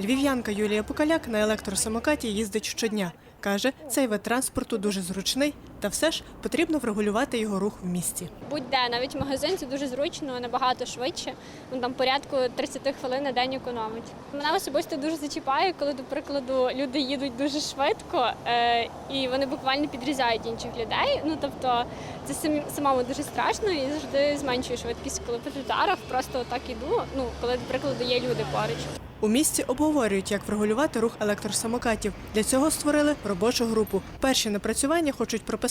Львів'янка Юлія Покаляк на електросамокаті їздить щодня. Каже, цей вид транспорту дуже зручний, та все ж потрібно врегулювати його рух в місті. Будь-де, навіть в магазин це дуже зручно, набагато швидше. Ну там порядку 30 хвилин на день економить. Мене особисто дуже зачіпає, коли, до прикладу, люди їдуть дуже швидко е, і вони буквально підрізають інших людей. Ну тобто це самі самому дуже страшно і завжди зменшую швидкість, коли по тротуарах просто так іду. Ну коли, до прикладу, є люди поруч. У місті обговорюють, як врегулювати рух електросамокатів. Для цього створили робочу групу. Перші напрацювання хочуть прописати,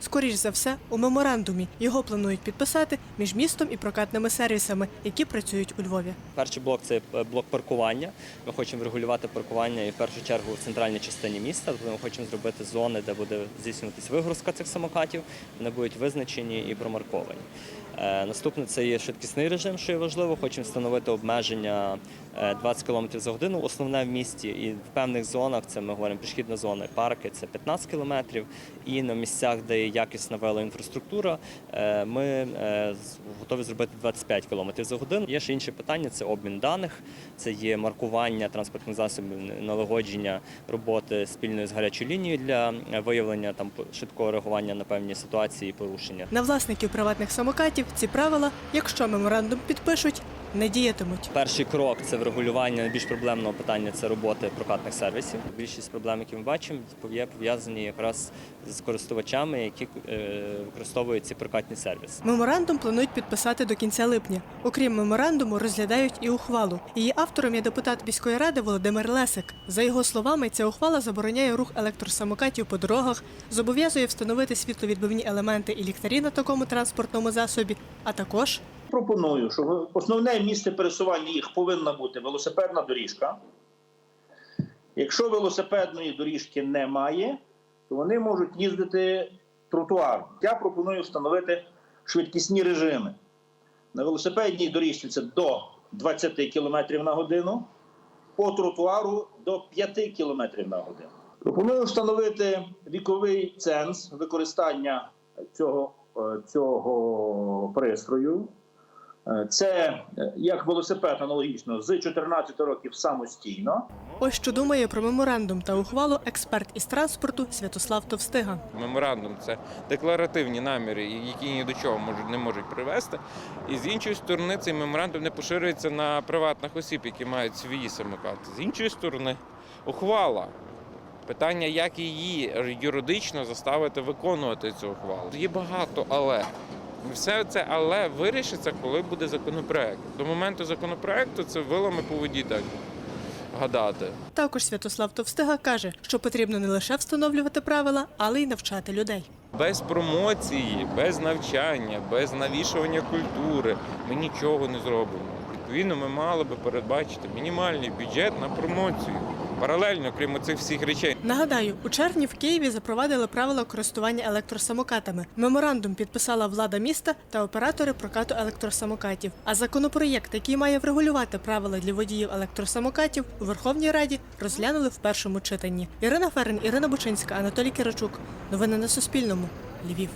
скоріш за все, у меморандумі. Його планують підписати між містом і прокатними сервісами, які працюють у Львові. Перший блок це е, блок паркування. Ми хочемо регулювати паркування і в першу чергу в центральній частині міста. Ми хочемо зробити зони, де буде здійснюватись вигрузка цих самокатів. Вони будуть визначені і промарковані. Е, Наступне це є швидкісний режим, що є важливо. Хочемо встановити обмеження 20 км за годину, основне в місті. І в певних зонах це ми говоримо пішохідна зона, парки це 15 км. І на місцях, де є якісна велоінфраструктура, е, ми е, готові зробити 25 км за годину. Є ще інші питання: це обмін даних, це є маркування транспортних засобів, налагодження роботи спільної з гарячою лінією для е, виявлення там швидкого реагування на певні ситуації і порушення. На власників приватних самокатів ці правила, якщо меморандум підпишуть, не діятимуть. Перший крок це врегулювання найбільш проблемного питання це роботи прокатних сервісів. Більшість проблем, які ми бачимо, є пов'язані якраз з користувачами, які е, використовують ці прокатні сервіси. Меморандум планують підписати до кінця липня. Окрім меморандуму, розглядають і ухвалу. Її автором є депутат міської ради Володимир Лесик. За його словами, ця ухвала забороняє рух електросамокатів по дорогах, зобов'язує встановити світловідбивні елементи і ліхтарі на такому транспортному засобі, а також Пропоную, що основне місце пересування їх повинна бути велосипедна доріжка. Якщо велосипедної доріжки немає, то вони можуть їздити тротуаром. Я пропоную встановити швидкісні режими. На велосипедній доріжці це до 20 км на годину, по тротуару до 5 км на годину. Пропоную встановити віковий ценз використання цього, е, цього пристрою. Е, Це е, як велосипед аналогічно з 14 років самостійно. ось що думає про меморандум та ухвалу експерт із транспорту Святослав Товстига. Меморандум це декларативні наміри, які ні до чого можуть не можуть привести. І з іншої сторони, цей меморандум не поширюється на приватних осіб, які мають свої самокати. З іншої сторони, ухвала. Питання, як її юридично заставити виконувати цю ухвалу. Є багато але. Все це але вирішиться, коли буде законопроект. До моменту законопроекту це вилами по воді так гадати. Також Святослав Товстига каже, що потрібно не лише встановлювати правила, але й навчати людей. Без промоції, без навчання, без навішування культури ми нічого не зробимо. Відповідно, ми мали би передбачити мінімальний бюджет на промоцію. Паралельно, крім цих всіх речей. Нагадаю, у червні в Києві запровадили правила користування електросамокатами. Меморандум підписала влада міста та оператори прокату електросамокатів. А законопроєкт, який має врегулювати правила для водіїв електросамокатів, у Верховній Раді розглянули в першому читанні. Ірина Ферен, Ірина Бучинська, Анатолій Киричук. Новини на Суспільному. Львів.